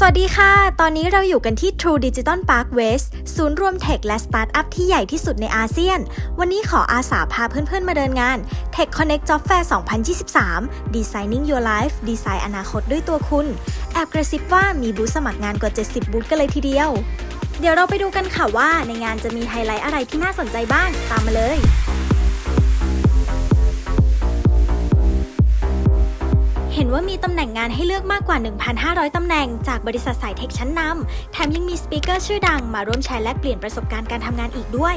สวัสดีค่ะ ตอนนี้เราอยู่กันที่ True Digital Park West ศูนย์รวมเทคและสตาร์ทอัพที่ใหญ่ที่สุดในอาเซียน วันนี้ขออาสาพาเพื่อนๆมาเดินงาน Tech Connect Job Fair 2023 Designing Your Life ดีไซน์อนาคตด้วยตัวคุณ แอบกระซิบว่ามีบูธสมัครงานกว่า 70 บูธกันเลยทีเดียว เดี๋ยวเราไปดูกันค่ะว่าในงานจะมีไฮไลท์อะไรที่น่าสนใจบ้าง ตามมาเลย นว่ามีตำแหน่งงานให้เลือกมากกว่า 1,500 ตำแหน่ง จากบริษัทสายเทคชั้นนำแถมยังมีสปีกเกอร์ชื่อดังมาร่วมแชร์แลกเปลี่ยนประสบการณ์การทำงานอีกด้วย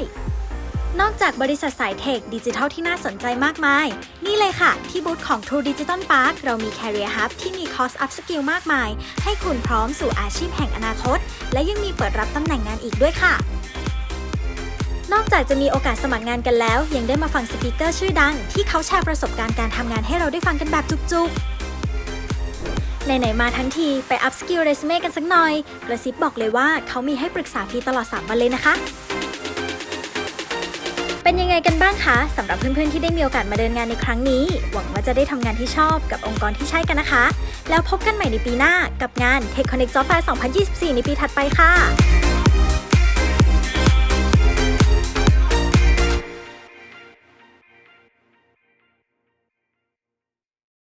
นอกจากบริษัทสายเทคดิจิทัลที่น่าสนใจมากมาย นี่เลยค่ะ ที่บูธของ True Digital Park เรามี Career Hub ที่มีคอร์ส Up Skill มากมาย ให้คุณพร้อมสู่อาชีพแห่งอนาคต และยังมีเปิดรับตำแหน่งงานอีกด้วยค่ะนอกจากจะมีโอกาสสมัครงานกันแล้ว ยังได้มาฟังสปีกเกอร์ชื่อดัง ที่เขาแชร์ประสบการณ์การทำงานให้เราได้ฟังกันแบบจุกๆ ไหนๆมาทั้งทีไปอัพสกิลเรซูเม่กันสักหน่อย กระซิบบอกเลยว่าเขามีให้ปรึกษาฟรีตลอด 3 วันเลยนะคะ เป็นยังไงกันบ้างคะสำหรับเพื่อนๆที่ได้มีโอกาสมาเดินงานในครั้งนี้ หวังว่าจะได้ทำงานที่ชอบกับองค์กรที่ใช่กันนะคะ แล้วพบกันใหม่ในปีหน้ากับงาน Tech Connect Job Fair 2024 ในปีถัดไปค่ะ